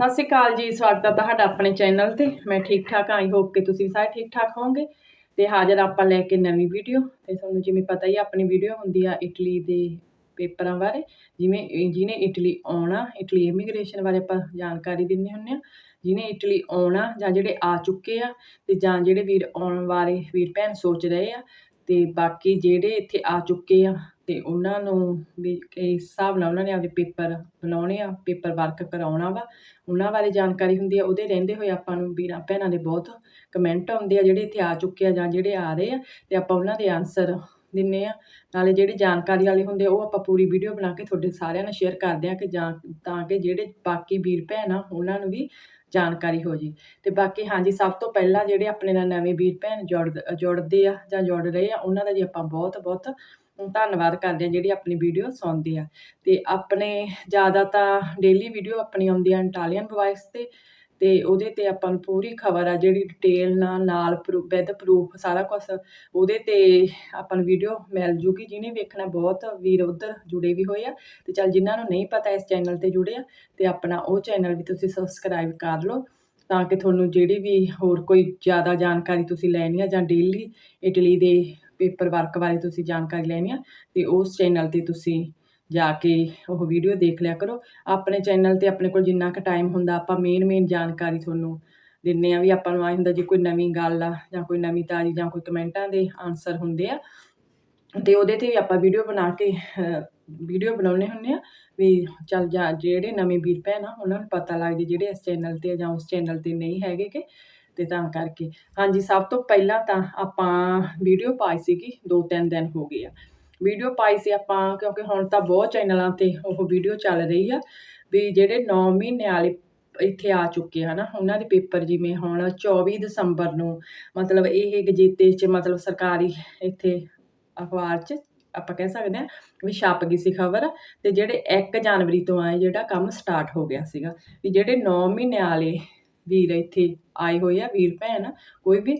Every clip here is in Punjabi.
ਸਤਿ ਸ਼੍ਰੀ ਅਕਾਲ ਜੀ ਸਵਾਗਤ ਹੈ ਤੁਹਾਡਾ ਆਪਣੇ ਚੈਨਲ ਤੇ। ਮੈਂ ਠੀਕ ਠਾਕ ਆਈ ਹੋਪ ਕਿ ਤੁਸੀਂ ਸਾਰੇ ਠੀਕ ਠਾਕ ਹੋਵੋਗੇ। ਤੇ ਹਾਜ਼ਰ ਆਪਾਂ ਲੈ ਕੇ ਨਵੀਂ ਵੀਡੀਓ। ਤੇ ਤੁਹਾਨੂੰ ਜਿਵੇਂ ਪਤਾ ਹੀ ਆ, ਆਪਣੀ ਵੀਡੀਓ ਹੁੰਦੀ ਆ ਇਟਲੀ ਦੇ ਪੇਪਰਾਂ ਬਾਰੇ। ਜਿਵੇਂ ਜਿਹਨੇ ਇਟਲੀ ਆਉਣਾ ਇਟਲੀ ਇਮੀਗ੍ਰੇਸ਼ਨ ਬਾਰੇ ਆਪਾਂ ਜਾਣਕਾਰੀ ਦਿੰਦੇ ਹੁੰਦੇ ਆ। ਜਿਹਨੇ ਇਟਲੀ ਆਉਣਾ ਜਾਂ ਜਿਹੜੇ ਆ ਚੁੱਕੇ ਆ ਤੇ ਜਾਂ ਜਿਹੜੇ ਵੀਰ ਆਉਣ ਬਾਰੇ ਵੀਰ ਭੈਣ ਸੋਚ ਰਹੇ ਆ ਅਤੇ ਬਾਕੀ ਜਿਹੜੇ ਇੱਥੇ ਆ ਚੁੱਕੇ ਆ ਅਤੇ ਉਹਨਾਂ ਨੂੰ ਵੀ ਕਿਸ ਹਿਸਾਬ ਨਾਲ ਉਹਨਾਂ ਨੇ ਆਪਦੇ ਪੇਪਰ ਬਣਾਉਣੇ ਆ, ਪੇਪਰ ਵਰਕ ਕਰਾਉਣਾ ਵਾ। ਉਹਨਾਂ ਬਾਰੇ ਜਾਣਕਾਰੀ ਹੁੰਦੀ ਆ, ਉਹਦੇ ਰਹਿੰਦੇ ਹੋਏ ਆਪਾਂ ਨੂੰ ਵੀਰਾਂ ਭੈਣਾਂ ਦੇ ਬਹੁਤ ਕਮੈਂਟ ਆਉਂਦੇ ਆ, ਜਿਹੜੇ ਇੱਥੇ ਆ ਚੁੱਕੇ ਆ ਜਾਂ ਜਿਹੜੇ ਆ ਰਹੇ ਆ ਅਤੇ ਆਪਾਂ ਉਹਨਾਂ ਦੇ ਆਨਸਰ ਦਿੰਨੇ ਆ। ਨਾਲੇ ਜਿਹੜੇ ਜਾਣਕਾਰੀ ਵਾਲੇ ਹੁੰਦੇ ਆ, ਉਹ ਆਪਾਂ ਪੂਰੀ ਵੀਡੀਓ ਬਣਾ ਕੇ ਤੁਹਾਡੇ ਸਾਰਿਆਂ ਨਾਲ ਸ਼ੇਅਰ ਕਰਦੇ ਆ ਕਿ ਜਾਂ ਤਾਂ ਕਿ ਜਿਹੜੇ ਬਾਕੀ ਵੀਰ ਭੈਣ ਆ, ਉਹਨਾਂ ਨੂੰ ਵੀ ਜਾਣਕਾਰੀ ਹੋ ਜੀ। ਤੇ ਬਾਕੀ ਹਾਂਜੀ, ਸਭ ਤੋਂ ਪਹਿਲਾਂ ਜਿਹੜੇ ਆਪਣੇ ਨਾਲ ਨਵੇਂ ਵੀਰ ਭੈਣ ਜੁੜ, ਜੁੜਦੇ ਆ ਜਾਂ ਜੁੜ ਰਹੇ ਆ, ਉਹਨਾਂ ਦਾ ਜੀ ਆਪਾਂ ਬਹੁਤ ਬਹੁਤ ਧੰਨਵਾਦ ਕਰਦੇ ਆ ਜਿਹੜੀ ਆਪਣੀ ਵੀਡੀਓ ਸੁਣਦੇ ਆ। ਤੇ ਆਪਣੇ ਜ਼ਿਆਦਾ ਤਾਂ ਡੇਲੀ ਵੀਡੀਓ ਆਪਣੀ ਆਉਂਦੀ ਆ ਇਟਾਲੀਅਨ ਵੌਇਸ ਤੇ। ਅਤੇ ਉਹਦੇ ਤੇ ਆਪਾਂ ਨੂੰ ਪੂਰੀ ਖਬਰ ਆ, ਜਿਹੜੀ ਡਿਟੇਲ ਨਾਲ ਨਾਲ ਵਿਦ ਪ੍ਰੂਫ ਸਾਰਾ ਕੁਛ। ਉਹਦੇ ਤੇ ਆਪਾਂ ਨੂੰ ਵੀਡੀਓ ਮਿਲ ਜੂਗੀ, ਜਿਹਨੇ ਵੇਖਣਾ ਬਹੁਤ, ਵੀਰ ਉਧਰ ਜੁੜੇ ਵੀ ਹੋਏ ਆ। ਅਤੇ ਚੱਲ ਜਿਨ੍ਹਾਂ ਨੂੰ ਨਹੀਂ ਪਤਾ ਇਸ ਚੈਨਲ ਤੇ ਜੁੜੇ ਆ ਅਤੇ ਆਪਣਾ ਉਹ ਚੈਨਲ ਵੀ ਤੁਸੀਂ ਸਬਸਕ੍ਰਾਈਬ ਕਰ ਲਓ, ਤਾਂ ਕਿ ਤੁਹਾਨੂੰ ਜਿਹੜੀ ਵੀ ਹੋਰ ਕੋਈ ਜ਼ਿਆਦਾ ਜਾਣਕਾਰੀ ਤੁਸੀਂ ਲੈਣੀ ਆ, ਜਾਂ ਡੇਲੀ ਇਟਲੀ ਦੇ ਪੇਪਰ ਵਰਕ ਬਾਰੇ ਤੁਸੀਂ ਜਾਣਕਾਰੀ ਲੈਣੀ ਆ, ਤੇ ਉਸ ਚੈਨਲ ਤੇ ਤੁਸੀਂ ਜਾ ਕੇ ਉਹ ਵੀਡੀਓ ਦੇਖ ਲਿਆ ਕਰੋ। ਆਪਣੇ ਚੈਨਲ ਤੇ ਆਪਣੇ ਕੋਲ ਜਿੰਨਾ ਕੁ ਟਾਈਮ ਹੁੰਦਾ, ਆਪਾਂ ਮੇਨ ਮੇਨ ਜਾਣਕਾਰੀ ਤੁਹਾਨੂੰ ਦਿੰਨੇ ਆ ਵੀ ਆਪਾਂ ਨੂੰ ਆਏ ਹੁੰਦਾ ਜੇ ਕੋਈ ਨਵੀਂ ਗੱਲ ਆ, ਜਾਂ ਕੋਈ ਨਵੀਂ ਤਾਜ਼ੀ, ਜਾਂ ਕੋਈ ਕਮੈਂਟਾਂ ਦੇ ਆਨਸਰ ਹੁੰਦੇ ਆ। ਤੇ ਉਹਦੇ ਤੇ ਵੀ ਆਪਾਂ ਵੀਡੀਓ ਬਣਾ ਕੇ ਵੀਡੀਓ ਬਣਾਉਨੇ ਹੁੰਨੇ ਆ ਵੀ ਚੱਲ ਜਾ, ਜਿਹੜੇ ਨਵੇਂ ਵੀਰ ਭੈਣ ਆ, ਉਹਨਾਂ ਨੂੰ ਪਤਾ ਲੱਗ ਜੇ ਜਿਹੜੇ ਇਸ ਚੈਨਲ ਤੇ ਜਾਂ ਉਸ ਚੈਨਲ ਤੇ ਨਹੀਂ ਹੈਗੇ ਕਿ ਤੇ ਤਾਂ ਕਰਕੇ। ਹਾਂਜੀ, ਸਭ ਤੋਂ ਪਹਿਲਾਂ ਤਾਂ ਆਪਾਂ ਵੀਡੀਓ ਪਾਈ ਸੀਗੀ, ਦੋ ਤਿੰਨ ਦਿਨ ਹੋ ਗਏ ਆ। ਵੀਡੀਓ ਪਾਈ ਸੀ ਆਪਾਂ, ਕਿਉਂਕਿ ਹੁਣ ਤਾਂ ਬਹੁਤ ਚੈਨਲਾਂ ਤੇ ਉਹ ਵੀਡੀਓ ਚੱਲ ਰਹੀ ਆ, ਵੀ ਜਿਹੜੇ 9 ਮਹੀਨੇ ਵਾਲੇ ਇੱਥੇ ਆ ਚੁੱਕੇ ਹਨ ਉਹਨਾਂ ਦੇ ਪੇਪਰ ਜਿਵੇਂ ਹੁਣ 24 ਦਸੰਬਰ ਨੂੰ, ਮਤਲਬ ਇਹ ਗਜੀਤੇ 'ਚ ਮਤਲਬ ਸਰਕਾਰੀ ਇੱਥੇ ਅਖਬਾਰ 'ਚ ਆਪਾਂ ਕਹਿ ਸਕਦੇ ਹਾਂ ਵੀ ਛਪ ਗਈ ਸੀ ਖਬਰ, ਤੇ ਜਿਹੜੇ 1 ਜਨਵਰੀ ਤੋਂ ਆਏ ਜਿਹੜਾ ਕੰਮ ਸਟਾਰਟ ਹੋ ਗਿਆ ਸੀਗਾ, ਵੀ ਜਿਹੜੇ 9 ਮਹੀਨੇ ਵਾਲੇ ਵੀਰ ਇੱਥੇ ਆਏ ਹੋਏ ਆ, ਵੀਰ ਭੈਣ, ਕੋਈ ਵੀ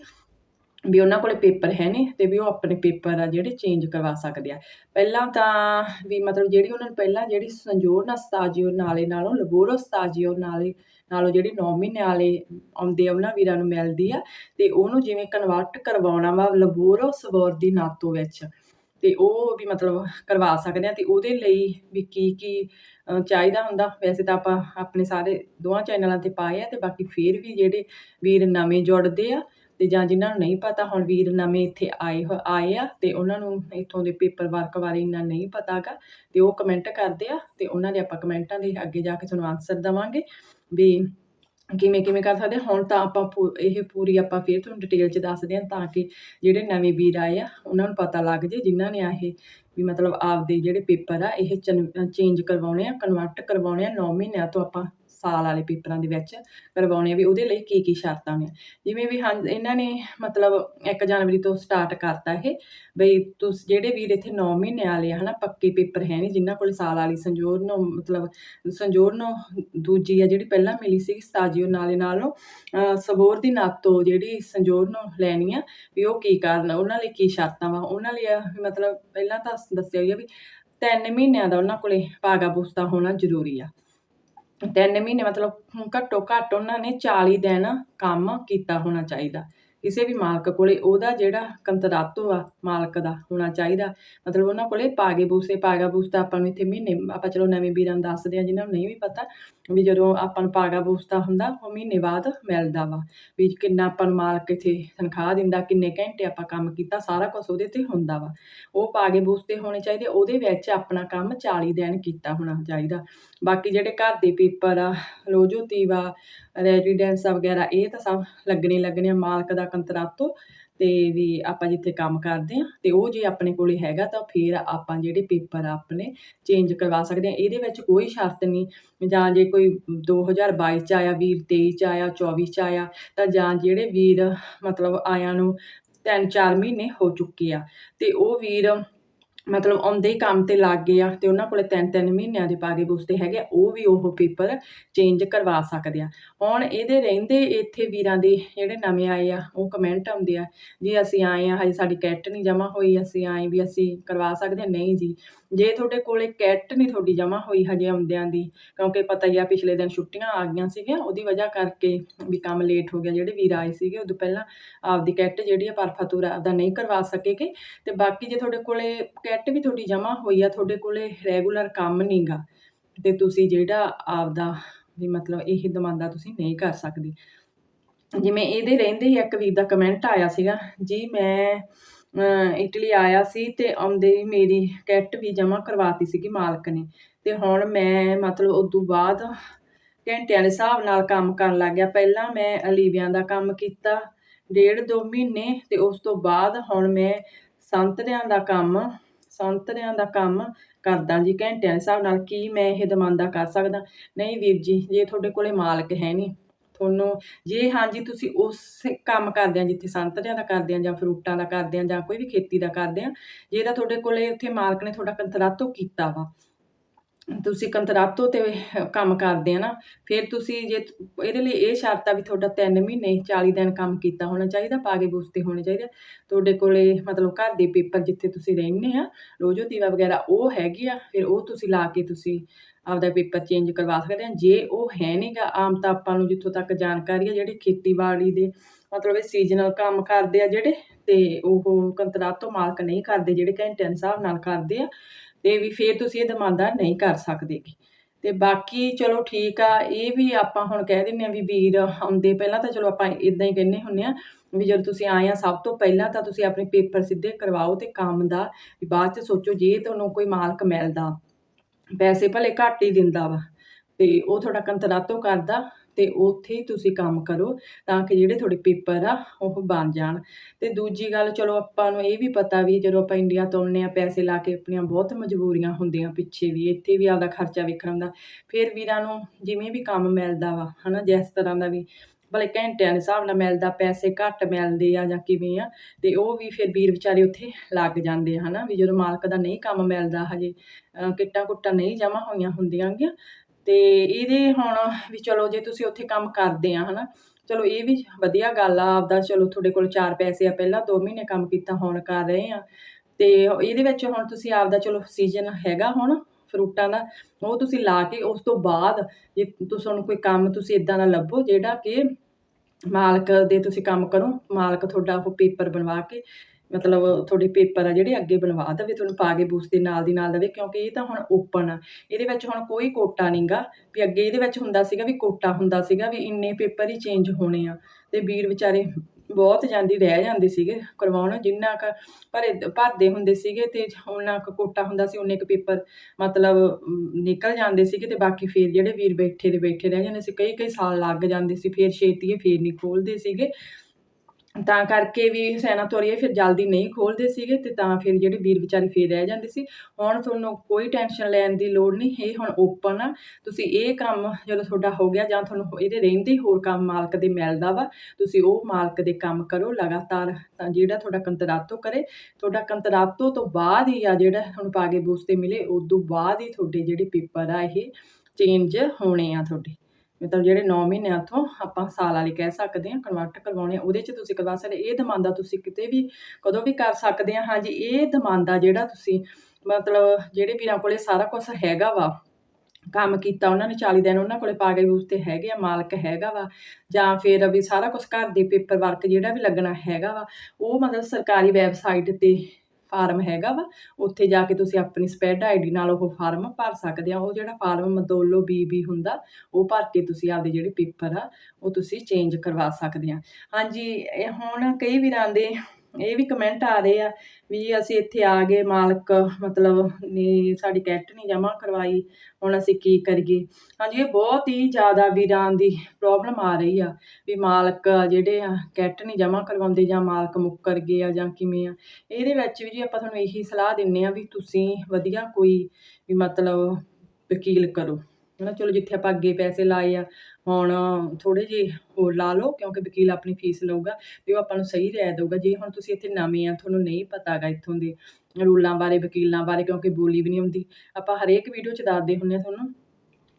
ਵੀ ਉਹਨਾਂ ਕੋਲੇ ਪੇਪਰ ਹੈ ਨੇ ਤੇ ਵੀ ਉਹ ਆਪਣੇ ਪੇਪਰ ਆ ਜਿਹੜੇ ਚੇਂਜ ਕਰਵਾ ਸਕਦੇ ਆ। ਪਹਿਲਾਂ ਤਾਂ ਵੀ ਮਤਲਬ ਜਿਹੜੀ ਉਹਨਾਂ ਨੂੰ ਪਹਿਲਾਂ ਜਿਹੜੀ ਸੰਜੋਰਨਾ ਸਤਾਜੀਓ ਨਾਲੇ ਨਾਲੋਂ ਲਬੋਰੋ ਸਤਾਜੀਓ ਨਾਲੇ ਨਾਲੋਂ ਜਿਹੜੀ 9 ਮਹੀਨੇ ਵਾਲੇ ਆਉਂਦੇ ਆ ਉਹਨਾਂ ਵੀਰਾਂ ਨੂੰ ਮਿਲਦੀ ਆ ਤੇ ਉਹਨੂੰ ਜਿਵੇਂ ਕਨਵਰਟ ਕਰਵਾਉਣਾ ਵਾ ਲਬੋਰੋ ਸਬੋਰ ਦੀ ਨਾਤੋ ਵਿੱਚ ਤੇ ਉਹ ਵੀ ਮਤਲਬ ਕਰਵਾ ਸਕਦੇ ਆ ਤੇ ਉਹਦੇ ਲਈ ਵੀ ਕੀ ਕੀ ਚਾਹੀਦਾ ਹੁੰਦਾ। ਵੈਸੇ ਤਾਂ ਆਪਾਂ ਆਪਣੇ ਸਾਰੇ ਦੋਹਾਂ ਚੈਨਲਾਂ ਤੇ ਪਾਏ ਆ ਤੇ ਬਾਕੀ ਫੇਰ ਵੀ ਜਿਹੜੇ ਵੀਰ ਨਵੇਂ ਜੁੜਦੇ ਆ ਤੇ ਜਾਂ ਜਿਨ੍ਹਾਂ ਨੂੰ ਨਹੀਂ ਪਤਾ, ਹੁਣ ਵੀਰ ਨਵੇਂ ਇੱਥੇ ਆਏ ਹੋ, ਆਏ ਆ ਤੇ ਉਹਨਾਂ ਨੂੰ ਇੱਥੋਂ ਦੇ ਪੇਪਰ ਵਰਕ ਬਾਰੇ ਇੰਨਾ ਨਹੀਂ ਪਤਾਗਾ, ਤੇ ਉਹ ਕਮੈਂਟ ਕਰਦੇ ਆ ਤੇ ਉਹਨਾਂ ਦੇ ਆਪਾਂ ਕਮੈਂਟਾਂ ਦੇ ਅੱਗੇ ਜਾ ਕੇ ਤੁਹਾਨੂੰ ਆਨਸਰ ਦਵਾਂਗੇ ਵੀ ਕਿਵੇਂ ਕਿਵੇਂ ਕਰ ਸਕਦੇ ਹੁਣ ਤਾਂ ਆਪਾਂ ਇਹ ਪੂਰੀ ਆਪਾਂ ਫੇਰ ਤੁਹਾਨੂੰ ਡਿਟੇਲ 'ਚ ਦੱਸਦੇ ਹਾਂ ਤਾਂ ਕਿ ਜਿਹੜੇ ਨਵੇਂ ਵੀਰ ਆਏ ਆ, ਉਹਨਾਂ ਨੂੰ ਪਤਾ ਲੱਗ ਜੇ, ਜਿਨ੍ਹਾਂ ਨੇ ਆ ਇਹ ਵੀ ਮਤਲਬ ਆਪਦੇ ਜਿਹੜੇ ਪੇਪਰ ਆ, ਇਹ ਚੇਂਜ ਕਰਵਾਉਣੇ ਆ ਕਨਵਰਟ ਕਰਵਾਉਣੇ ਆ 9 ਮਹੀਨਿਆਂ ਤੋਂ ਆਪਾਂ ਸਾਲ ਵਾਲੇ ਪੇਪਰਾਂ ਦੇ ਵਿੱਚ ਕਰਵਾਉਣੇ ਆ ਵੀ ਉਹਦੇ ਲਈ ਕੀ ਕੀ ਸ਼ਰਤਾਂ ਨੇ। ਜਿਵੇਂ ਵੀ ਹਾਂ, ਇਹਨਾਂ ਨੇ ਮਤਲਬ 1 ਜਨਵਰੀ ਤੋਂ ਸਟਾਰਟ ਕਰਤਾ ਇਹ, ਬਈ ਤੁਸੀਂ, ਜਿਹੜੇ ਵੀਰ ਇੱਥੇ 9 ਮਹੀਨੇ ਵਾਲੇ ਆ, ਹਨਾ, ਪੱਕੇ ਪੇਪਰ ਹੈ ਨਹੀਂ, ਜਿਨ੍ਹਾਂ ਕੋਲ ਸਾਲ ਵਾਲੀ ਸੰਜੋਰ ਨੂੰ, ਮਤਲਬ ਸੰਜੋਰ ਨੂੰ ਦੂਜੀ ਆ ਜਿਹੜੀ ਪਹਿਲਾਂ ਮਿਲੀ ਸੀ ਸਤਾਜੀਓ ਨਾਲੇ ਨਾਲੋਂ ਸਬੋਰ ਦੀ ਨਾਤੋ ਜਿਹੜੀ ਸੰਜੋਰ ਨੂੰ ਲੈਣੀ ਆ, ਵੀ ਉਹ ਕੀ ਕਾਰਨ ਉਹਨਾਂ ਲਈ ਕੀ ਸ਼ਰਤਾਂ ਵਾ, ਉਹਨਾਂ ਲਈ ਮਤਲਬ ਪਹਿਲਾਂ ਤਾਂ ਦੱਸਿਆ ਹੋਇਆ ਵੀ 3 ਮਹੀਨਿਆਂ ਦਾ ਉਹਨਾਂ ਕੋਲੇ ਪਾਗਾ ਪੁਸਤਾ ਹੋਣਾ ਜ਼ਰੂਰੀ ਆ। ਤਿੰਨ ਮਹੀਨੇ ਮਤਲਬ ਘੱਟੋ ਘੱਟ ਉਹਨਾਂ ਨੇ 40 ਦਿਨ ਕੰਮ ਕੀਤਾ ਹੋਣਾ ਚਾਹੀਦਾ। ਕਿਸੇ ਵੀ ਮਾਲਕ ਕੋਲੇ ਉਹਦਾ ਜਿਹੜਾ ਕੰਤਰਾਤੂ ਆ ਮਾਲਕ ਦਾ ਹੋਣਾ ਚਾਹੀਦਾ। ਮਤਲਬ ਉਹਨਾਂ ਕੋਲੇ ਪਾਗੇ ਬੂਸੇ, ਪਾਗਾ ਬੂਸਤਾ ਆਪਾਂ ਨੂੰ ਇੱਥੇ ਮਹੀਨੇ, ਆਪਾਂ ਚਲੋ ਨਵੇਂ ਵੀਰਾਂ ਨੂੰ ਦੱਸਦੇ ਆ ਜਿਨ੍ਹਾਂ ਨੂੰ ਨਹੀਂ ਵੀ ਪਤਾ ਵੀ ਜਦੋਂ ਆਪਾਂ ਨੂੰ ਪਾਗਾ ਬੂਸਤਾ ਹੁੰਦਾ, ਉਹ ਮਹੀਨੇ ਬਾਅਦ ਮਿਲਦਾ ਵਾ। ਵੀ ਕਿੰਨਾ ਆਪਾਂ ਨੂੰ ਮਾਲਕ ਇੱਥੇ ਤਨਖਾਹ ਦਿੰਦਾ, ਕਿੰਨੇ ਘੰਟੇ ਆਪਾਂ ਕੰਮ ਕੀਤਾ, ਸਾਰਾ ਕੁਝ ਉਹਦੇ ਤੇ ਹੁੰਦਾ ਵਾ। ਉਹ ਪਾਗੇ ਬੂਸਤੇ ਹੋਣੇ ਚਾਹੀਦੇ, ਉਹਦੇ ਵਿੱਚ ਆਪਣਾ ਕੰਮ 40 ਦਿਨ ਕੀਤਾ ਹੋਣਾ ਚਾਹੀਦਾ। ਬਾਕੀ ਜਿਹੜੇ ਘਰ ਦੇ ਪੇਪਰ ਆ ਲੋਜੋ ਤੀਵਾ ਰੈਜ਼ੀਡੈਂਸ ਵਗੈਰਾ, ਇਹ ਤਾਂ ਸਭ ਲੱਗਣੇ ਲੱਗਣੇ ਆ ਮਾਲਕ ਦਾ ਕੰਤਰਾਤੋ ਤੇ ਵੀ ਆਪਾਂ ਜਿੱਥੇ ਕੰਮ ਕਰਦੇ ਆ ਤੇ ਉਹ ਜੇ ਆਪਣੇ ਕੋਲੇ ਹੈਗਾ ਤਾਂ ਫਿਰ ਆਪਾਂ ਜਿਹੜੇ ਪੇਪਰ ਆ ਆਪਣੇ ਚੇਂਜ ਕਰਵਾ ਸਕਦੇ ਆ ਇਹਦੇ ਵਿੱਚ ਕੋਈ ਸ਼ਰਤ ਨਹੀਂ ਜਾਂ ਜੇ ਕੋਈ 2022 ਚ ਆਇਆ ਵੀਰ 23 ਚ ਆਇਆ 24 ਚ ਆਇਆ ਤਾਂ ਜਾਂ ਜਿਹੜੇ ਵੀਰ ਮਤਲਬ ਆਇਆਂ ਨੂੰ ਤਿੰਨ ਚਾਰ ਮਹੀਨੇ ਹੋ ਚੁੱਕੇ ਆ ਤੇ ਉਹ ਵੀਰ ਮਤਲਬ ਆਉਂਦੇ ਹੀ ਕੰਮ ਤੇ ਲੱਗ ਗਏ ਆ ਤੇ ਉਹਨਾਂ ਕੋਲੇ ਤਿੰਨ ਤਿੰਨ ਮਹੀਨਿਆਂ ਦੇ ਪਾਗੇ ਬੂਸਤੇ ਹੈਗੇ ਆ, ਉਹ ਵੀ ਉਹ ਪੇਪਰ ਚੇਂਜ ਕਰਵਾ ਸਕਦੇ ਆ। ਹੁਣ ਇਹਦੇ ਰਹਿੰਦੇ ਇੱਥੇ ਵੀਰਾਂ ਦੇ ਜਿਹੜੇ ਨਵੇਂ ਆਏ ਆ ਉਹ ਕਮੈਂਟ ਆਉਂਦੇ ਆ ਜੀ ਅਸੀਂ ਆਏ ਆ ਹਜੇ ਸਾਡੀ ਕੈਟ ਨਹੀਂ ਜਮ੍ਹਾਂ ਹੋਈ ਅਸੀਂ ਆਏ ਵੀ ਅਸੀਂ ਕਰਵਾ ਸਕਦੇ ਹਾਂ ਨਹੀਂ ਜੀ। ਜੇ ਤੁਹਾਡੇ ਕੋਲੇ ਕੈਟ ਨਹੀਂ ਤੁਹਾਡੀ ਜਮ੍ਹਾਂ ਹੋਈ ਹਜੇ ਆਉਂਦਿਆਂ ਦੀ ਕਿਉਂਕਿ ਪਤਾ ਹੀ ਆ ਪਿਛਲੇ ਦਿਨ ਛੁੱਟੀਆਂ ਆ ਗਈਆਂ ਸੀਗੀਆਂ ਉਹਦੀ ਵਜ੍ਹਾ ਕਰਕੇ ਵੀ ਕੰਮ ਲੇਟ ਹੋ ਗਿਆ ਜਿਹੜੇ ਵੀਰ ਆਏ ਸੀਗੇ ਉਦੋਂ ਪਹਿਲਾਂ ਆਪਦੀ ਕੈਟ ਜਿਹੜੀ ਆ ਪਰਫਾ ਤੂਰ ਆਪਦਾ ਨਹੀਂ ਕਰਵਾ ਸਕੇਗੇ। ਤੇ ਬਾਕੀ ਜੇ ਤੁਹਾਡੇ ਕੋਲੇ ਕੈਟ ਵੀ ਤੁਹਾਡੀ ਜਮ੍ਹਾਂ ਹੋਈ ਆ, ਤੁਹਾਡੇ ਕੋਲੇ ਰੈਗੂਲਰ ਕੰਮ ਨਹੀਂਗਾ। ਤੇ ਤੁਸੀਂ ਜਿਹੜਾ ਆਪਦਾ ਵੀ ਮਤਲਬ ਇਹ ਦਮਾਂਦਾ ਤੁਸੀਂ ਨਹੀਂ ਕਰ ਸਕਦੇ। ਜਿਵੇਂ ਇਹਦੇ ਰਹਿੰਦੇ ਹੀ ਇੱਕ ਵੀਰ ਦਾ ਕਮੈਂਟ ਆਇਆ ਸੀਗਾ, ਜੀ ਮੈਂ ਇਟਲੀ ਆਇਆ ਸੀ ਤੇ ਆਉਂਦੇ ਹੀ ਮੇਰੀ ਕਿੱਟ ਵੀ ਜਮ੍ਹਾਂ ਕਰਵਾਤੀ ਸੀਗੀ ਮਾਲਕ ਨੇ। ਤੇ ਹੁਣ ਮੈਂ ਮਤਲਬ ਉਦੋਂ ਬਾਅਦ ਘੰਟਿਆਂ ਦੇ ਹਿਸਾਬ ਨਾਲ ਕੰਮ ਕਰਨ ਲੱਗ ਗਿਆ। ਪਹਿਲਾਂ ਮੈਂ ਅਲੀਵਿਆਂ ਦਾ ਕੰਮ ਕੀਤਾ ਡੇਢ ਦੋ ਮਹੀਨੇ ਤੇ ਉਸ ਤੋਂ ਬਾਅਦ ਹੁਣ ਮੈਂ ਸੰਤਰਿਆਂ ਦਾ ਕੰਮ ਸੰਤਰਿਆਂ ਦਾ ਕੰਮ ਕਰਦਾ ਜੀ ਘੰਟਿਆਂ ਦੇ ਹਿਸਾਬ ਨਾਲ ਕੀ ਮੈਂ ਇਹ ਦਮਾਂਦਾ ਕਰ ਸਕਦਾ? ਨਹੀਂ ਵੀਰ ਜੀ, ਜੇ ਤੁਹਾਡੇ ਕੋਲੇ ਮਾਲਕ ਹੈ ਨਹੀਂ, ਤੁਹਾਨੂੰ ਜੇ ਹਾਂਜੀ ਤੁਸੀਂ ਉਸ ਕੰਮ ਕਰਦੇ ਆ, ਜਿੱਥੇ ਸੰਤਰਿਆਂ ਦਾ ਕਰਦੇ ਆ ਜਾਂ ਫਰੂਟਾਂ ਦਾ ਕਰਦੇ ਆ ਜਾਂ ਕੋਈ ਵੀ ਖੇਤੀ ਦਾ ਕਰਦੇ ਆ, ਜੇ ਤਾਂ ਤੁਹਾਡੇ ਕੋਲੇ ਉੱਥੇ ਮਾਲਕ ਨੇ ਤੁਹਾਡਾ ਕੰਤਰਾਤੋ ਕੀਤਾ ਵਾ। ਤੁਸੀਂ ਕੰਤਰਾਤੋ ਤੇ ਕੰਮ ਕਰਦੇ ਆ ਨਾ, ਫਿਰ ਤੁਸੀਂ ਜੇ ਇਹਦੇ ਲਈ ਇਹ ਸ਼ਰਤ ਆ ਵੀ ਤੁਹਾਡਾ 3 ਮਹੀਨੇ 40 ਦਿਨ ਕੰਮ ਕੀਤਾ ਹੋਣਾ ਚਾਹੀਦਾ ਪਾਗੇ ਬੂਸਤੇ ਹੋਣੇ ਚਾਹੀਦੇ। ਤੁਹਾਡੇ ਕੋਲੇ ਮਤਲਬ ਘਰ ਦੇ ਪੇਪਰ ਜਿੱਥੇ ਤੁਸੀਂ ਰਹਿੰਦੇ ਆ, ਰੋਜੋ ਦੀਵਾ ਵਗੈਰਾ ਉਹ ਹੈਗੀ ਆ, ਫਿਰ ਉਹ ਤੁਸੀਂ ਲਾ ਕੇ ਤੁਸੀਂ ਆਪਦਾ ਪੇਪਰ ਚੇਂਜ ਕਰਵਾ ਸਕਦੇ ਆ। ਜੇ ਉਹ ਹੈ ਨਹੀਂਗਾ, ਆਮ ਤਾਂ ਆਪਾਂ ਨੂੰ ਜਿੱਥੋਂ ਤੱਕ ਜਾਣਕਾਰੀ ਆ, ਜਿਹੜੇ ਖੇਤੀਬਾੜੀ ਦੇ ਮਤਲਬ ਇਹ ਸੀਜ਼ਨਲ ਕੰਮ ਕਰਦੇ ਆ ਜਿਹੜੇ, ਤੇ ਉਹ ਕੰਤਰਾਤੋ ਮਾਲਕ ਨਹੀਂ ਕਰਦੇ, ਜਿਹੜੇ ਘੰਟਿਆਂ ਦੇ ਹਿਸਾਬ ਨਾਲ ਕਰਦੇ ਆ। ਤੇ ਵੀ ਫੇਰ ਤੁਸੀਂ ਇਹ ਦਮਾਂਦਾ ਨਹੀਂ ਕਰ ਸਕਦੇ ਗੇ। ਤੇ ਬਾਕੀ ਚਲੋ ਠੀਕ ਆ, ਇਹ ਵੀ ਆਪਾਂ ਹੁਣ ਕਹਿ ਦਿੰਨੇ ਆ ਵੀ ਵੀਰ ਆਉਂਦੇ ਪਹਿਲਾਂ ਤਾਂ ਚਲੋ ਆਪਾਂ ਇਦਾਂ ਹੀ ਕਹਿੰਨੇ ਹੁੰਨੇ ਆ ਵੀ ਜਦੋਂ ਤੁਸੀਂ ਆਏ ਆ ਸਭ ਤੋਂ ਪਹਿਲਾਂ ਤਾਂ ਤੁਸੀਂ ਆਪਣੇ ਪੇਪਰ ਸਿੱਧੇ ਕਰਵਾਓ ਤੇ ਕੰਮ ਦਾ, ਵੀ ਬਾਅਦ ਚ ਸੋਚੋ ਜੇ ਤੁਹਾਨੂੰ ਕੋਈ ਮਾਲਕ ਮਿਲਦਾ, ਪੈਸੇ ਭਲੇ ਘੱਟ ਹੀ ਦਿੰਦਾ ਵਾ, ਤੇ ਉਹ ਤੁਹਾਡਾ ਕੰਤਰਾਤੋਂ ਕਰਦਾ ਤੇ ਉੱਥੇ ਹੀ ਤੁਸੀਂ ਕੰਮ ਕਰੋ ਤਾਂ ਕਿ ਜਿਹੜੇ ਤੁਹਾਡੇ ਪੇਪਰ ਆ ਉਹ ਬਣ ਜਾਣ। ਤੇ ਦੂਜੀ ਗੱਲ, ਚਲੋ ਆਪਾਂ ਨੂੰ ਇਹ ਵੀ ਪਤਾ ਵੀ ਜਦੋਂ ਆਪਾਂ ਇੰਡੀਆ ਤੋਂ ਆਉਂਦੇ ਆ ਪੈਸੇ ਲਾ ਕੇ ਆਪਣੀਆਂ ਬਹੁਤ ਮਜਬੂਰੀਆਂ ਹੁੰਦੀਆਂ ਪਿੱਛੇ ਵੀ, ਇੱਥੇ ਵੀ ਆਪਦਾ ਖਰਚਾ ਵੇਖਣਾ ਹੁੰਦਾ ਫਿਰ ਵੀਰਾਂ ਨੂੰ ਜਿਵੇਂ ਵੀ ਕੰਮ ਮਿਲਦਾ ਵਾ, ਹਨਾ, ਜਿਸ ਤਰ੍ਹਾਂ ਦਾ ਵੀ ਭਲੇ ਘੰਟਿਆਂ ਦੇ ਹਿਸਾਬ ਨਾਲ ਮਿਲਦਾ, ਪੈਸੇ ਘੱਟ ਮਿਲਦੇ ਆ ਜਾਂ ਕਿਵੇਂ ਆ, ਤੇ ਉਹ ਵੀ ਫਿਰ ਵੀਰ ਵਿਚਾਰੇ ਉੱਥੇ ਲੱਗ ਜਾਂਦੇ ਆ, ਹਨਾ, ਵੀ ਜਦੋਂ ਮਾਲਕ ਦਾ ਨਹੀਂ ਕੰਮ ਮਿਲਦਾ ਹਜੇ ਕਿੱਟਾਂ ਕੁੱਟਾਂ ਨਹੀਂ ਜਮ੍ਹਾਂ ਹੋਈਆਂ ਹੁੰਦੀਆਂ ਗੀਆਂ ਤੇ ਇਹਦੇ ਹੁਣ ਵੀ ਚਲੋ ਜੇ ਤੁਸੀਂ ਉੱਥੇ ਕੰਮ ਕਰਦੇ ਆ, ਹਨਾ, ਚਲੋ ਇਹ ਵੀ ਵਧੀਆ ਗੱਲ ਆ, ਆਪਦਾ ਚਲੋ ਤੁਹਾਡੇ ਕੋਲ ਚਾਰ ਪੈਸੇ ਆ, ਪਹਿਲਾਂ 2 ਮਹੀਨੇ ਕੰਮ ਕੀਤਾ, ਹੁਣ ਕਰ ਰਹੇ ਆ। ਤੇ ਇਹਦੇ ਵਿੱਚ ਹੁਣ ਤੁਸੀਂ ਆਪਦਾ ਚਲੋ ਸੀਜ਼ਨ ਹੈਗਾ ਹੁਣ, ਫਰੂਟਾਂ ਦਾ, ਉਹ ਤੁਸੀਂ ਲਾ ਕੇ ਉਸ ਤੋਂ ਬਾਅਦ ਜੇ ਤੁਹਾਨੂੰ ਕੋਈ ਕੰਮ ਤੁਸੀਂ ਇਦਾਂ ਦਾ ਲੱਭੋ, ਜਿਹੜਾ ਕਿ ਮਾਲਕ ਦੇ ਤੁਸੀਂ ਕੰਮ ਕਰੋ, ਮਾਲਕ ਤੁਹਾਡਾ ਉਹ ਪੇਪਰ ਬਣਵਾ ਕੇ ਮਤਲਬ ਤੁਹਾਡੇ ਪੇਪਰ ਆ ਜਿਹੜੇ ਅੱਗੇ ਬਣਵਾ ਦੇਵੇ, ਤੁਹਾਨੂੰ ਪਾ ਕੇ ਬੂਸ ਦੇ ਨਾਲ ਦੀ ਨਾਲ ਦੇਵੇ, ਕਿਉਂਕਿ ਇਹ ਤਾਂ ਹੁਣ ਓਪਨ ਆ। ਇਹਦੇ ਵਿੱਚ ਹੁਣ ਕੋਈ ਕੋਟਾ ਨਹੀਂਗਾ ਵੀ ਅੱਗੇ ਇਹਦੇ ਵਿੱਚ ਹੁੰਦਾ ਸੀਗਾ ਵੀ ਕੋਟਾ ਹੁੰਦਾ ਸੀਗਾ ਵੀ ਇੰਨੇ ਪੇਪਰ ਹੀ ਚੇਂਜ ਹੋਣੇ ਆ। ਤੇ ਵੀਰ ਵਿਚਾਰੇ ਬਹੁਤ ਜਾਂਦੀ, ਰਹਿ ਜਾਂਦੇ ਸੀਗੇ ਕਰਵਾਉਣ ਜਿੰਨਾ ਕ ਭਰੇ, ਭਰਦੇ ਹੁੰਦੇ ਸੀਗੇ ਤੇ ਉਹਨਾਂ ਕੁ ਕੋਟਾ ਹੁੰਦਾ ਸੀ ਉਨੇ ਕੁ ਪੇਪਰ ਮਤਲਬ ਨਿਕਲ ਜਾਂਦੇ ਸੀਗੇ ਤੇ ਬਾਕੀ ਫੇਰ ਜਿਹੜੇ ਵੀਰ ਬੈਠੇ ਦੇ ਬੈਠੇ ਰਹਿ ਜਾਂਦੇ ਸੀ ਕਈ ਕਈ ਸਾਲ ਲੱਗ ਜਾਂਦੇ ਸੀ, ਫੇਰ ਛੇਤੀ ਫੇਰ ਨਹੀਂ ਖੋਲਦੇ ਸੀਗੇ। ਤਾਂ ਕਰਕੇ ਵੀ ਸੈਨਾਟੋਰੀਏ ਫਿਰ ਜਲਦੀ ਨਹੀਂ ਖੋਲਦੇ ਸੀਗੇ ਤੇ ਤਾਂ ਫਿਰ ਜਿਹੜੇ ਵੀਰ ਵਿਚਾਰੇ ਫੇਰ ਰਹਿ ਜਾਂਦੇ ਸੀ। ਹੁਣ ਤੁਹਾਨੂੰ ਕੋਈ ਟੈਨਸ਼ਨ ਲੈਣ ਦੀ ਲੋੜ ਨਹੀਂ, ਇਹ ਹੁਣ ਓਪਨ ਆ। ਤੁਸੀਂ ਇਹ ਕੰਮ ਜਦੋਂ ਤੁਹਾਡਾ ਹੋ ਗਿਆ ਜਾਂ ਤੁਹਾਨੂੰ ਇਹਦੇ ਰਹਿੰਦੇ ਹੀ ਹੋਰ ਕੰਮ ਮਾਲਕ ਦੇ ਮਿਲਦਾ ਵਾ, ਤੁਸੀਂ ਉਹ ਮਾਲਕ ਦੇ ਕੰਮ ਕਰੋ ਲਗਾਤਾਰ, ਤਾਂ ਜਿਹੜਾ ਤੁਹਾਡਾ ਕੰਤਰਾਤੋ ਕਰੇ। ਤੁਹਾਡਾ ਕੰਤਰਾਤੋ ਤੋਂ ਬਾਅਦ ਹੀ ਆ ਜਿਹੜਾ ਤੁਹਾਨੂੰ ਪਾਗੇ ਬੂਸ ਤੇ ਮਿਲੇ, ਉਦੋਂ ਬਾਅਦ ਹੀ ਤੁਹਾਡੇ ਜਿਹੜੇ ਪੇਪਰ ਆ ਇਹ ਚੇਂਜ ਹੋਣੇ ਆ ਤੁਹਾਡੇ। ਮਤਲਬ ਜਿਹੜੇ 9 ਮਹੀਨਿਆਂ ਤੋਂ ਆਪਾਂ ਸਾਲ ਵਾਲੇ ਕਹਿ ਸਕਦੇ ਹਾਂ ਕਨਵਰਟ ਕਰਵਾਉਣੇ ਆ, ਉਹਦੇ 'ਚ ਤੁਸੀਂ ਕਰਵਾ ਸਕਦੇ ਇਹ ਦਮਾਂਦਾ ਤੁਸੀਂ ਕਿਤੇ ਵੀ ਕਦੋਂ ਵੀ ਕਰ ਸਕਦੇ ਆ ਹਾਂਜੀ ਇਹ ਦਮਾਂਦਾ ਜਿਹੜਾ ਤੁਸੀਂ ਮਤਲਬ ਜਿਹੜੇ ਵੀਰਾਂ ਕੋਲੇ ਸਾਰਾ ਕੁਝ ਹੈਗਾ ਵਾ ਕੰਮ ਕੀਤਾ ਉਹਨਾਂ ਨੇ 40 ਦਿਨ ਉਹਨਾਂ ਕੋਲੇ ਪਾ ਕੇ ਉਸ ਤੇ ਹੈਗੇ ਆ ਮਾਲਕ ਹੈਗਾ ਵਾ ਜਾਂ ਫਿਰ ਵੀ ਸਾਰਾ ਕੁਝ ਘਰ ਦੇ ਪੇਪਰ ਵਰਕ ਜਿਹੜਾ ਵੀ ਲੱਗਣਾ ਹੈਗਾ ਵਾ ਉਹ ਮਤਲਬ ਸਰਕਾਰੀ ਵੈਬਸਾਈਟ ਤੇ ਫਾਰਮ ਹੈਗਾ ਵਾ, ਉੱਥੇ ਜਾ ਕੇ ਤੁਸੀਂ ਆਪਣੀ ਸਪੈਡ ਆਈਡੀ ਨਾਲ ਉਹ ਫਾਰਮ ਭਰ ਸਕਦੇ ਆ, ਉਹ ਜਿਹੜਾ ਫਾਰਮ ਮਦੋਲੋ ਬੀਬੀ ਹੁੰਦਾ, ਉਹ ਭਰ ਕੇ ਤੁਸੀਂ ਆਪਦੇ ਜਿਹੜੇ ਪੇਪਰ ਆ, ਉਹ ਤੁਸੀਂ ਚੇਂਜ ਕਰਵਾ ਸਕਦੇ ਆ। ਹਾਂਜੀ ਹੁਣ ਕਈ ਵੀਰਾਂ ਦੇ ਇਹ ਵੀ ਕਮੈਂਟ ਆ ਰਹੇ ਆ ਵੀ ਅਸੀਂ ਇੱਥੇ ਆ ਗਏ, ਮਾਲਕ ਮਤਲਬ ਨੇ ਸਾਡੀ ਕੈਟ ਨਹੀਂ ਜਮ੍ਹਾਂ ਕਰਵਾਈ, ਹੁਣ ਅਸੀਂ ਕੀ ਕਰੀਏ? ਹਾਂਜੀ, ਇਹ ਬਹੁਤ ਹੀ ਜ਼ਿਆਦਾ ਵੀਰਾਂ ਦੀ ਪ੍ਰੋਬਲਮ ਆ ਰਹੀ ਆ ਵੀ ਮਾਲਕ ਜਿਹੜੇ ਆ ਕੈਟ ਨਹੀਂ ਜਮ੍ਹਾਂ ਕਰਵਾਉਂਦੇ ਜਾਂ ਮਾਲਕ ਮੁੱਕਰ ਗਏ ਆ ਜਾਂ ਕਿਵੇਂ ਆ, ਇਹਦੇ ਵਿੱਚ ਵੀ ਜੀ ਆਪਾਂ ਤੁਹਾਨੂੰ ਇਹੀ ਸਲਾਹ ਦਿੰਨੇ ਆ ਵੀ ਤੁਸੀਂ ਵਧੀਆ ਕੋਈ ਵੀ ਮਤਲਬ ਵਕੀਲ ਕਰੋ। ਹਨਾ ਚਲੋ ਜਿੱਥੇ ਆਪਾਂ ਅੱਗੇ ਪੈਸੇ ਲਾਏ ਆ, ਹੁਣ ਥੋੜੇ ਜਿਹੇ ਹੋਰ ਲਾ ਲਓ, ਕਿਉਂਕਿ ਵਕੀਲ ਆਪਣੀ ਫੀਸ ਲਊਗਾ ਤੇ ਉਹ ਆਪਾਂ ਨੂੰ ਸਹੀ ਰਾਇ ਦਊਗਾ। ਜੇ ਹੁਣ ਤੁਸੀਂ ਇੱਥੇ ਨਵੇਂ ਆ, ਤੁਹਾਨੂੰ ਨਹੀਂ ਪਤਾਗਾ ਇੱਥੋਂ ਦੇ ਰੂਲਾਂ ਬਾਰੇ, ਵਕੀਲਾਂ ਬਾਰੇ, ਕਿਉਂਕਿ ਬੋਲੀ ਵੀ ਨਹੀਂ ਹੁੰਦੀ। ਆਪਾਂ ਹਰੇਕ ਵੀਡੀਓ 'ਚ ਦੱਸਦੇ ਹੁੰਦੇ ਹਾਂ ਤੁਹਾਨੂੰ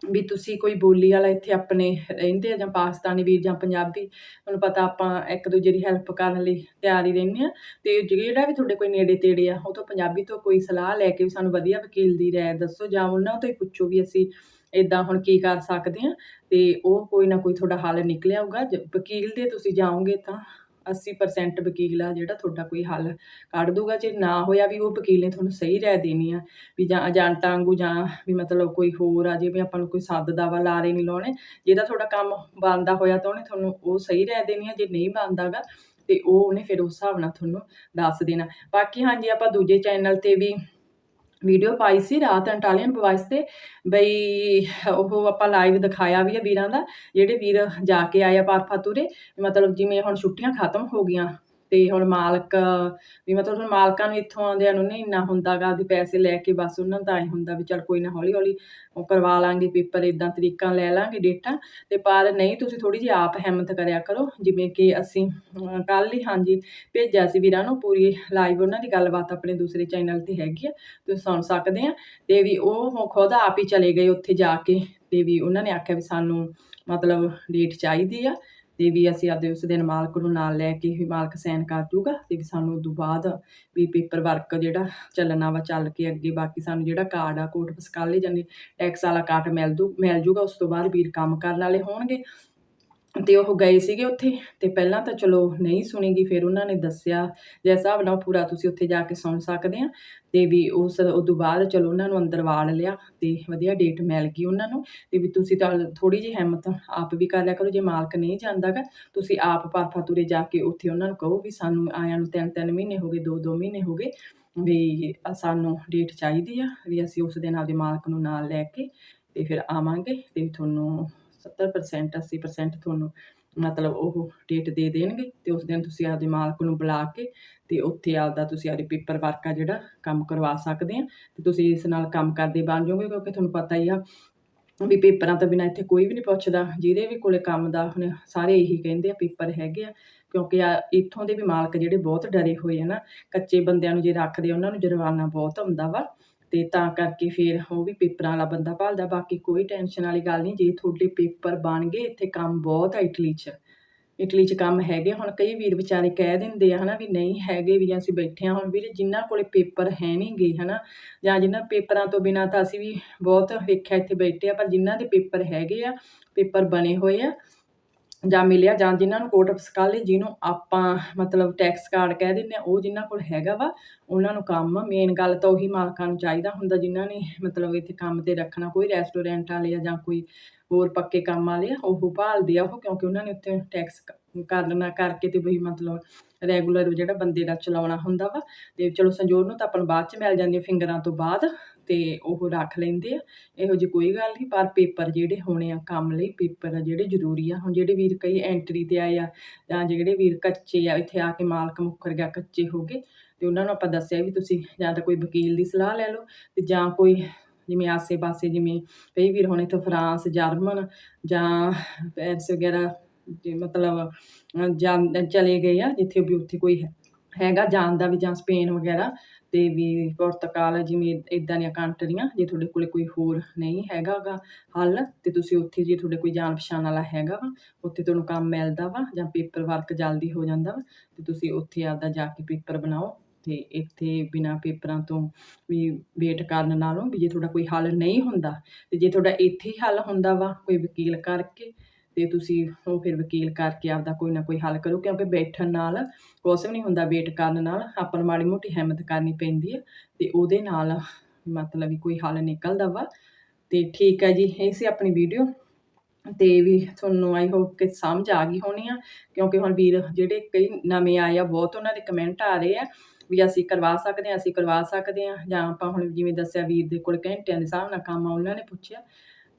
ਵੀ ਤੁਸੀਂ ਕੋਈ ਬੋਲੀ ਵਾਲਾ ਇੱਥੇ ਆਪਣੇ ਰਹਿੰਦੇ ਆ ਜਾਂ ਪਾਕਿਸਤਾਨੀ ਵੀਰ ਜਾਂ ਪੰਜਾਬੀ, ਤੁਹਾਨੂੰ ਪਤਾ ਆਪਾਂ ਇੱਕ ਦੂਜੇ ਦੀ ਹੈਲਪ ਕਰਨ ਲਈ ਤਿਆਰ ਹੀ ਰਹਿੰਦੇ ਆ। ਤੇ ਜਿਹੜਾ ਵੀ ਤੁਹਾਡੇ ਕੋਈ ਨੇੜੇ ਤੇੜੇ ਆ, ਉਹ ਤੋਂ ਪੰਜਾਬੀ ਤੋਂ ਕੋਈ ਸਲਾਹ ਲੈ ਕੇ ਵੀ ਸਾਨੂੰ ਵਧੀਆ ਵਕੀਲ ਦੀ ਰਾਏ ਦੱਸੋ ਜਾਂ ਉਹਨਾਂ ਤੋਂ ਹੀ ਪੁੱਛੋ ਵੀ ਅਸੀਂ ਇਦਾਂ ਹੁਣ ਕੀ ਕਰ ਸਕਦੇ ਆ, ਤੇ ਉਹ ਕੋਈ ਨਾ ਕੋਈ ਤੁਹਾਡਾ ਹੱਲ ਨਿਕਲਿਆ ਹੋਊਗਾ। ਜ- ਵਕੀਲ ਦੇ ਤੁਸੀਂ ਜਾਓਗੇ ਤਾਂ 80% ਵਕੀਲ ਆ ਜਿਹੜਾ ਤੁਹਾਡਾ ਕੋਈ ਹੱਲ ਕੱਢ ਦੂਗਾ ਜੇ ਨਾ ਹੋਇਆ ਵੀ ਉਹ ਵਕੀਲ ਨੇ ਤੁਹਾਨੂੰ ਸਹੀ ਰਾਏ ਦੇਣੀ ਆ, ਵੀ ਜਾਂ ਏਜੰਟਾਂ ਵਾਂਗੂ ਜਾਂ ਵੀ ਮਤਲਬ ਕੋਈ ਹੋਰ ਆ ਜਿਵੇਂ ਆਪਾਂ ਨੂੰ ਕੋਈ ਸੱਦ ਦਾਵਾ ਲਾਰੇ ਨਹੀਂ ਲਾਉਣੇ, ਜਿਹਦਾ ਤੁਹਾਡਾ ਕੰਮ ਬਣਦਾ ਹੋਇਆ ਤਾਂ ਉਹਨੇ ਤੁਹਾਨੂੰ ਉਹ ਸਹੀ ਰਾਏ ਦੇਣੀ ਆ, ਜੇ ਨਹੀਂ ਬਣਦਾਗਾ ਤੇ ਉਹ ਉਹਨੇ ਫਿਰ ਉਸ ਹਿਸਾਬ ਨਾਲ ਤੁਹਾਨੂੰ ਦੱਸ ਦੇਣਾ। ਬਾਕੀ ਹਾਂਜੀ, ਆਪਾਂ ਦੂਜੇ ਚੈਨਲ ਤੇ ਵੀ ਵੀਡੀਓ ਪਾਈ ਸੀ ਰਾਤ ਅੰਟਾਲੀਅਨ ਵੌਇਸ ਤੇ, ਬਈ ਉਹ ਆਪਾਂ ਲਾਈਵ ਦਿਖਾਇਆ ਵੀ ਆ ਵੀਰਾਂ ਦਾ, ਜਿਹੜੇ ਵੀਰ ਜਾ ਕੇ ਆਏ ਆ ਪਾਰਫਾਤੂਰੇ ਮਤਲਬ ਜਿਵੇਂ ਹੁਣ ਛੁੱਟੀਆਂ ਖਤਮ ਹੋ ਗਈਆਂ ਤੇ ਹੁਣ ਮਾਲਕ, ਵੀ ਮਤਲਬ ਹੁਣ ਮਾਲਕਾਂ ਨੂੰ ਇੱਥੋਂ ਆਉਂਦਿਆਂ ਨੂੰ ਨਹੀਂ ਇੰਨਾ ਹੁੰਦਾਗਾ ਆਪਦੇ ਪੈਸੇ ਲੈ ਕੇ ਬਸ ਉਹਨਾਂ ਦਾ ਐ ਹੁੰਦਾ ਵੀ ਚਲ ਕੋਈ ਨਾ ਹੌਲੀ ਹੌਲੀ ਉਹ ਕਰਵਾ ਲਾਂਗੇ ਪੇਪਰ ਇਦਾਂ ਤਰੀਕਾਂ ਲੈ ਲਾਂਗੇ ਡੇਟਾਂ ਤੇ ਪਰ ਨਹੀਂ, ਤੁਸੀਂ ਥੋੜੀ ਜਿਹੀ ਆਪ ਹਿੰਮਤ ਕਰਿਆ ਕਰੋ, ਜਿਵੇਂ ਕਿ ਅਸੀਂ ਕੱਲ ਹੀ ਹਾਂਜੀ ਭੇਜਿਆ ਸੀ ਵੀਰਾਂ ਨੂੰ ਪੂਰੀ ਲਾਈਵ ਉਹਨਾਂ ਦੀ ਗੱਲਬਾਤ ਆਪਣੇ ਦੂਸਰੇ ਚੈਨਲ ਤੇ ਹੈਗੀ ਆ, ਤੁਸੀਂ ਸੁਣ ਸਕਦੇ ਆ ਤੇ ਵੀ ਉਹ ਖੁਦ ਆਪ ਹੀ ਚਲੇ ਗਏ ਉੱਥੇ ਜਾ ਕੇ ਤੇ ਵੀ ਉਹਨਾਂ ਨੇ ਆਖਿਆ ਵੀ ਸਾਨੂੰ ਮਤਲਬ ਡੇਟ ਚਾਹੀਦੀ ਆ ਤੇ ਵੀ ਅਸੀਂ ਆਪਦੇ ਉਸ ਦਿਨ ਮਾਲਕ ਨੂੰ ਨਾਲ ਲੈ ਕੇ ਵੀ ਮਾਲਕ ਸਾਈਨ ਕਰ ਦੂਗਾ ਤੇ ਵੀ ਸਾਨੂੰ ਉਦੋਂ ਬਾਅਦ ਵੀ ਪੇਪਰ ਵਰਕ ਜਿਹੜਾ ਚੱਲਣਾ ਵਾ ਚੱਲ ਕੇ ਅੱਗੇ ਬਾਕੀ ਸਾਨੂੰ ਜਿਹੜਾ ਕਾਰਡ ਆ ਕੋਟ ਪਸਕਾਲੇ ਜਾਂਦੇ ਟੈਕਸ ਵਾਲਾ ਕਾਰਡ ਮਿਲ ਦੂ ਮਿਲ ਜੂਗਾ, ਉਸ ਤੋਂ ਬਾਅਦ ਵੀਰ ਕੰਮ ਕਰਨ ਵਾਲੇ ਹੋਣਗੇ। ਤੇ ਉਹ ਗਏ ਸੀਗੇ ਉੱਥੇ, ਤੇ ਪਹਿਲਾਂ ਤਾਂ ਚਲੋ ਨਹੀਂ ਸੁਣੀਗੀ, ਫਿਰ ਉਹਨਾਂ ਨੇ ਦੱਸਿਆ ਜਿਸ ਹਿਸਾਬ ਨਾਲ ਪੂਰਾ ਤੁਸੀਂ ਉੱਥੇ ਜਾ ਕੇ ਸੁਣ ਸਕਦੇ ਆ। ਤੇ ਵੀ ਉਸ ਉਦੋਂ ਬਾਅਦ ਚਲੋ ਉਹਨਾਂ ਨੂੰ ਅੰਦਰ ਵਾੜ ਲਿਆ ਤੇ ਵਧੀਆ ਡੇਟ ਮਿਲ ਗਈ ਉਹਨਾਂ ਨੂੰ। ਤੇ ਵੀ ਤੁਸੀਂ ਤਾਂ ਥੋੜੀ ਜਿਹੀ ਹਿੰਮਤ ਆਪ ਵੀ ਕਰ ਲਿਆ ਕਰੋ, ਜੇ ਮਾਲਕ ਨਹੀਂ ਜਾਂਦਾਗਾ ਤੁਸੀਂ ਆਪ ਪਾਰਫਾ ਤੁਰੇ ਜਾ ਕੇ ਉੱਥੇ ਉਹਨਾਂ ਨੂੰ ਕਹੋ ਵੀ ਸਾਨੂੰ ਆਇਆਂ ਨੂੰ ਤਿੰਨ ਤਿੰਨ ਮਹੀਨੇ ਹੋ ਗਏ, ਦੋ ਦੋ ਮਹੀਨੇ ਹੋ ਗਏ ਵੀ ਸਾਨੂੰ ਡੇਟ ਚਾਹੀਦੀ ਆ ਵੀ ਅਸੀਂ ਉਸ ਦਿਨ ਆਪਦੇ ਮਾਲਕ ਨੂੰ ਨਾਲ ਲੈ ਕੇ ਤੇ ਫਿਰ ਆਵਾਂਗੇ ਤੇ ਤੁਹਾਨੂੰ 70% 80% ਤੁਹਾਨੂੰ ਮਤਲਬ ਉਹ ਡੇਟ ਦੇ ਦੇਣਗੇ ਤੇ ਉਸ ਦਿਨ ਤੁਸੀਂ ਆਪਦੇ ਮਾਲਕ ਨੂੰ ਬੁਲਾ ਕੇ ਤੇ ਉੱਥੇ ਆਪਦਾ ਤੁਸੀਂ ਆਪਦੇ ਪੇਪਰ ਵਰਕ ਆ ਜਿਹੜਾ ਕੰਮ ਕਰਵਾ ਸਕਦੇ ਆ ਤੇ ਤੁਸੀਂ ਇਸ ਨਾਲ ਕੰਮ ਕਰਦੇ ਬਣ ਜਾਓਗੇ ਕਿਉਂਕਿ ਤੁਹਾਨੂੰ ਪਤਾ ਹੀ ਆ ਵੀ ਪੇਪਰਾਂ ਤੋਂ ਬਿਨਾਂ ਇੱਥੇ ਕੋਈ ਵੀ ਨਹੀਂ ਪੁੱਛਦਾ, ਜਿਹਦੇ ਵੀ ਕੋਲੇ ਕੰਮ ਦਾ ਹੁਣ ਸਾਰੇ ਇਹੀ ਕਹਿੰਦੇ ਆ ਪੇਪਰ ਹੈਗੇ ਆ, ਕਿਉਂਕਿ ਆ ਇੱਥੋਂ ਦੇ ਵੀ ਮਾਲਕ ਜਿਹੜੇ ਬਹੁਤ ਡਰੇ ਹੋਏ ਆ ਨਾ, ਕੱਚੇ ਬੰਦਿਆਂ ਨੂੰ ਜੇ ਰੱਖਦੇ ਉਹਨਾਂ ਨੂੰ ਜੁਰਮਾਨਾ ਬਹੁਤ ਆਉਂਦਾ ਵਾ। ਤੇ ਤਾਂ ਕਰਕੇ ਫਿਰ ਉਹ ਵੀ ਪੇਪਰਾਂ ਵਾਲਾ ਬੰਦਾ ਭਾਲਦਾ, ਬਾਕੀ ਕੋਈ ਟੈਨਸ਼ਨ ਵਾਲੀ ਗੱਲ ਨਹੀਂ, ਜੇ ਤੁਹਾਡੇ ਪੇਪਰ ਬਣ ਗਏ, ਇੱਥੇ ਕੰਮ ਬਹੁਤ ਆ ਇਟਲੀ 'ਚ। ਇਟਲੀ 'ਚ ਕੰਮ ਹੈਗੇ, ਹੁਣ ਕਈ ਵੀਰ ਵਿਚਾਰੇ ਕਹਿ ਦਿੰਦੇ ਆ, ਹਨਾ, ਵੀ ਨਹੀਂ ਹੈਗੇ ਵੀ ਅਸੀਂ ਬੈਠੇ ਆ ਹੁਣ ਵੀਰੇ ਜਿਨ੍ਹਾਂ ਕੋਲੇ ਪੇਪਰ ਹੈ ਨਹੀਂ ਗੇ ਹਨਾ, ਜਾਂ ਜਿਨ੍ਹਾਂ ਪੇਪਰਾਂ ਤੋਂ ਬਿਨਾਂ ਤਾਂ ਅਸੀਂ ਵੀ ਬਹੁਤ ਵੇਖਿਆ ਇੱਥੇ ਬੈਠੇ ਆ, ਪਰ ਜਿਨ੍ਹਾਂ ਦੇ ਪੇਪਰ ਹੈਗੇ ਆ, ਪੇਪਰ ਬਣੇ ਹੋਏ ਆ ਜਾਂ ਮਿਲਿਆ ਜਾਂ ਜਿਨ੍ਹਾਂ ਨੂੰ ਕੋਰਟ ਪਸਕਾਲੇ ਜਿਹਨੂੰ ਆਪਾਂ ਮਤਲਬ ਟੈਕਸ ਕਾਰਡ ਕਹਿ ਦਿੰਦੇ ਆ ਉਹ ਜਿਨ੍ਹਾਂ ਕੋਲ ਹੈਗਾ ਵਾ, ਉਹਨਾਂ ਨੂੰ ਕੰਮ ਮੇਨ ਗੱਲ ਤਾਂ ਉਹੀ ਮਾਲਕਾਂ ਨੂੰ ਚਾਹੀਦਾ ਹੁੰਦਾ, ਜਿਨ੍ਹਾਂ ਨੇ ਮਤਲਬ ਇੱਥੇ ਕੰਮ ਤੇ ਰੱਖਣਾ, ਕੋਈ ਰੈਸਟੋਰੈਂਟ ਵਾਲੇ ਆ ਜਾਂ ਕੋਈ ਹੋਰ ਪੱਕੇ ਕੰਮ ਵਾਲੇ ਆ, ਉਹ ਭਾਲਦੇ ਆ ਉਹ, ਕਿਉਂਕਿ ਉਹਨਾਂ ਨੇ ਉੱਥੇ ਟੈਕਸ ਕਰਨਾ ਕਰਕੇ ਤੇ ਬਈ ਮਤਲਬ ਰੈਗੂਲਰ ਜਿਹੜਾ ਬੰਦੇ ਦਾ ਚਲਾਉਣਾ ਹੁੰਦਾ ਵਾ, ਤੇ ਚਲੋ ਸੰਜੋਰ ਨੂੰ ਤਾਂ ਆਪਾਂ ਨੂੰ ਬਾਅਦ ਚ ਮਿਲ ਜਾਂਦੀਆਂ ਫਿੰਗਰਾਂ ਤੋਂ ਬਾਅਦ ਤੇ ਉਹ ਰੱਖ ਲੈਂਦੇ ਆ। ਇਹੋ ਜਿਹੀ ਕੋਈ ਗੱਲ ਨਹੀਂ, ਪਰ ਪੇਪਰ ਜਿਹੜੇ ਹੋਣੇ ਆ ਕੰਮ ਲਈ, ਪੇਪਰ ਆ ਜਿਹੜੇ ਜ਼ਰੂਰੀ ਆ। ਹੁਣ ਜਿਹੜੇ ਵੀਰ ਕਈ ਐਂਟਰੀ ਤੇ ਆਏ ਆ, ਜਾਂ ਜਿਹੜੇ ਵੀਰ ਕੱਚੇ ਆ, ਇੱਥੇ ਆ ਕੇ ਮਾਲਕ ਮੁੱਕਰ ਗਿਆ, ਕੱਚੇ ਹੋ ਗਏ, ਤੇ ਉਹਨਾਂ ਨੂੰ ਆਪਾਂ ਦੱਸਿਆ ਵੀ ਤੁਸੀਂ ਜਾਂ ਤਾਂ ਕੋਈ ਵਕੀਲ ਦੀ ਸਲਾਹ ਲੈ ਲਓ, ਤੇ ਜਾਂ ਕੋਈ ਜਿਵੇਂ ਆਸੇ-ਪਾਸੇ ਜਿਵੇਂ ਕਈ ਵੀਰ ਹੁਣ ਇੱਥੇ ਫਰਾਂਸ, ਜਰਮਨ ਜਾਂ ਪੈਰਿਸ ਵਗੈਰਾ ਜੇ ਮਤਲਬ ਜਾਂ ਚਲੇ ਗਏ ਆ, ਜਿੱਥੇ ਵੀ ਉੱਥੇ ਕੋਈ ਹੈਗਾ, ਜਾਣ ਦਾ ਵੀ ਜਾਂ ਸਪੇਨ ਵਗੈਰਾ ਤੇ ਵੀ ਪੁਰਤਗਾਲ ਜਿਵੇਂ ਇਦਾਂ ਦੀਆਂ ਕੰਟਰੀਆਂ, ਜੇ ਤੁਹਾਡੇ ਕੋਲੇ ਕੋਈ ਹੋਰ ਨਹੀਂ ਹੈਗਾ ਗਾ ਹੱਲ, ਤੇ ਤੁਸੀਂ ਉੱਥੇ ਜੇ ਤੁਹਾਡੇ ਕੋਈ ਜਾਣ ਪਛਾਣ ਵਾਲਾ ਹੈਗਾ ਵਾ, ਉੱਥੇ ਤੁਹਾਨੂੰ ਕੰਮ ਮਿਲਦਾ ਵਾ ਜਾਂ ਪੇਪਰ ਵਰਕ ਜਲਦੀ ਹੋ ਜਾਂਦਾ ਵਾ, ਤੇ ਤੁਸੀਂ ਉੱਥੇ ਆਪਦਾ ਜਾ ਕੇ ਪੇਪਰ ਬਣਾਓ ਤੇ ਇੱਥੇ ਬਿਨਾ ਪੇਪਰਾਂ ਤੋਂ ਵੀ ਵੇਟ ਕਰਨ ਨਾਲੋਂ ਵੀ ਜੇ ਤੁਹਾਡਾ ਕੋਈ ਹੱਲ ਨਹੀਂ ਹੁੰਦਾ, ਤੇ ਜੇ ਤੁਹਾਡਾ ਇੱਥੇ ਹੀ ਹੱਲ ਹੁੰਦਾ ਵਾ, ਕੋਈ ਵਕੀਲ ਕਰਕੇ ਤੇ ਤੁਸੀਂ ਉਹ ਫਿਰ ਵਕੀਲ ਕਰਕੇ ਆਪਦਾ ਕੋਈ ਨਾ ਕੋਈ ਹੱਲ ਕਰੋ, ਕਿਉਂਕਿ ਬੈਠਣ ਨਾਲ ਕੁਛ ਵੀ ਨਹੀਂ ਹੁੰਦਾ, ਵੇਟ ਕਰਨ ਨਾਲ ਆਪਾਂ ਨੂੰ ਮਾੜੀ ਮੋਟੀ ਹਿੰਮਤ ਕਰਨੀ ਪੈਂਦੀ ਹੈ ਤੇ ਉਹਦੇ ਨਾਲ ਮਤਲਬ ਵੀ ਕੋਈ ਹੱਲ ਨਿਕਲਦਾ ਵਾ। ਤੇ ਠੀਕ ਹੈ ਜੀ, ਇਹ ਸੀ ਆਪਣੀ ਵੀਡੀਓ। ਤੇ ਵੀ ਤੁਹਾਨੂੰ ਆਈ ਹੋਪ ਕਿ ਸਮਝ ਆ ਗਈ ਹੋਣੀ ਆ, ਕਿਉਂਕਿ ਹੁਣ ਵੀਰ ਜਿਹੜੇ ਕਈ ਨਵੇਂ ਆਏ ਆ, ਬਹੁਤ ਉਹਨਾਂ ਦੇ ਕਮੈਂਟ ਆ ਰਹੇ ਆ ਵੀ ਅਸੀਂ ਕਰਵਾ ਸਕਦੇ ਹਾਂ ਅਸੀਂ ਕਰਵਾ ਸਕਦੇ ਹਾਂ ਜਾਂ ਆਪਾਂ ਹੁਣ ਜਿਵੇਂ ਦੱਸਿਆ ਵੀਰ ਦੇ ਕੋਲ ਘੰਟਿਆਂ ਦੇ ਹਿਸਾਬ ਨਾਲ ਕੰਮ ਆ, ਉਹਨਾਂ ਨੇ ਪੁੱਛਿਆ।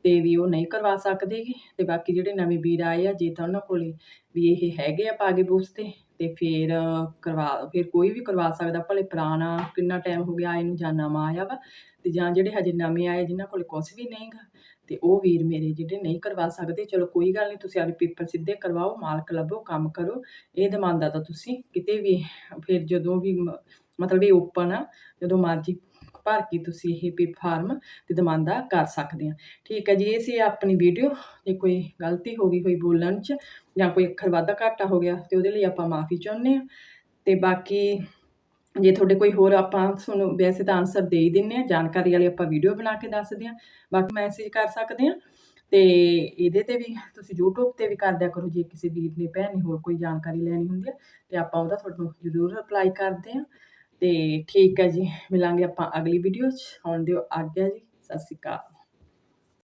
ਤੇ ਵੀ ਉਹ ਨਹੀਂ ਕਰਵਾ ਸਕਦੇ ਗੇ। ਤੇ ਬਾਕੀ ਜਿਹੜੇ ਨਵੇਂ ਵੀਰ ਆਏ ਆ ਜੇ ਤਾਂ ਉਹਨਾਂ ਕੋਲੇ ਵੀ ਇਹ ਹੈਗੇ ਆ ਪਾਗੇ ਬੂਸ ਤੇ ਤੇ ਫਿਰ ਕਰਵਾ, ਫਿਰ ਕੋਈ ਵੀ ਕਰਵਾ ਸਕਦਾ, ਭਲੇ ਪੁਰਾਣਾ ਕਿੰਨਾ ਟਾਈਮ ਹੋ ਗਿਆ ਆਏ ਨੂੰ ਜਾਂ ਨਵਾਂ ਆਇਆ ਵਾ, ਤੇ ਜਾਂ ਜਿਹੜੇ ਹਜੇ ਨਵੇਂ ਆਏ ਜਿਨ੍ਹਾਂ ਕੋਲੇ ਕੁਛ ਵੀ ਨਹੀਂਗਾ ਤੇ ਉਹ ਵੀਰ ਮੇਰੇ ਜਿਹੜੇ ਨਹੀਂ ਕਰਵਾ ਸਕਦੇ, ਚਲੋ ਕੋਈ ਗੱਲ ਨਹੀਂ, ਤੁਸੀਂ ਆਪਣੇ ਪੇਪਰ ਸਿੱਧੇ ਕਰਵਾਓ, ਮਾਲਕ ਲੱਭੋ, ਕੰਮ ਕਰੋ, ਇਹ ਦਮਾਂਦਾ ਤਾਂ ਤੁਸੀਂ ਕਿਤੇ ਵੀ, ਫਿਰ ਜਦੋਂ ਵੀ ਮਤਲਬ ਇਹ ਓਪਨ ਆ, ਜਦੋਂ ਮਰਜ਼ੀ ਭਰ ਕੇ ਤੁਸੀਂ ਇਹ ਪੇ ਫਾਰਮ ਤੇ ਦਮਾਂਦਾ ਕਰ ਸਕਦੇ ਆ। ਠੀਕ ਹੈ ਜੀ, ਇਹ ਸੀ ਆਪਣੀ ਵੀਡੀਓ ਜੇ ਕੋਈ ਗਲਤੀ ਹੋ ਗਈ ਹੋਈ ਬੋਲਣ 'ਚ ਜਾਂ ਕੋਈ ਅੱਖਰ ਵਾਧਾ ਘਾਟਾ ਹੋ ਗਿਆ ਤੇ ਉਹਦੇ ਲਈ ਆਪਾਂ ਮਾਫੀ ਚਾਹੁੰਦੇ ਆ। ਤੇ ਬਾਕੀ ਜੇ ਤੁਹਾਡੇ ਕੋਈ ਹੋਰ ਆਪਾਂ ਤੁਹਾਨੂੰ ਵੈਸੇ ਤਾਂ ਆਨਸਰ ਦੇ ਹੀ ਦਿੰਨੇ ਆ, ਜਾਣਕਾਰੀ ਵਾਲੀ ਆਪਾਂ ਵੀਡੀਓ ਬਣਾ ਕੇ ਦੱਸਦੇ ਆ। ਬਾਕੀ ਮੈਸੇਜ ਕਰ ਸਕਦੇ ਆ ਤੇ ਇਹਦੇ ਤੇ ਵੀ ਤੁਸੀਂ YouTube ਤੇ ਵੀ ਕਰ ਦਿਆ ਕਰੋ ਜੇ ਕਿਸੇ ਵੀਰ ਨੇ, ਭੈਣ ਨੇ ਹੋਰ ਕੋਈ ਜਾਣਕਾਰੀ ਲੈਣੀ ਹੁੰਦੀ ਹੈ ਤੇ ਆਪਾਂ ਉਹਦਾ ਤੁਹਾਨੂੰ ਜ਼ਰੂਰ ਰਿਪਲਾਈ ਕਰਦੇ ਆ। ਅਤੇ ਠੀਕ ਹੈ ਜੀ, ਮਿਲਾਂਗੇ ਆਪਾਂ ਅਗਲੀ ਵੀਡੀਓ 'ਚ, ਆਉਣ ਦਿਓ ਆਗਿਆ ਜੀ, ਸਤਿ ਸ਼੍ਰੀ ਅਕਾਲ।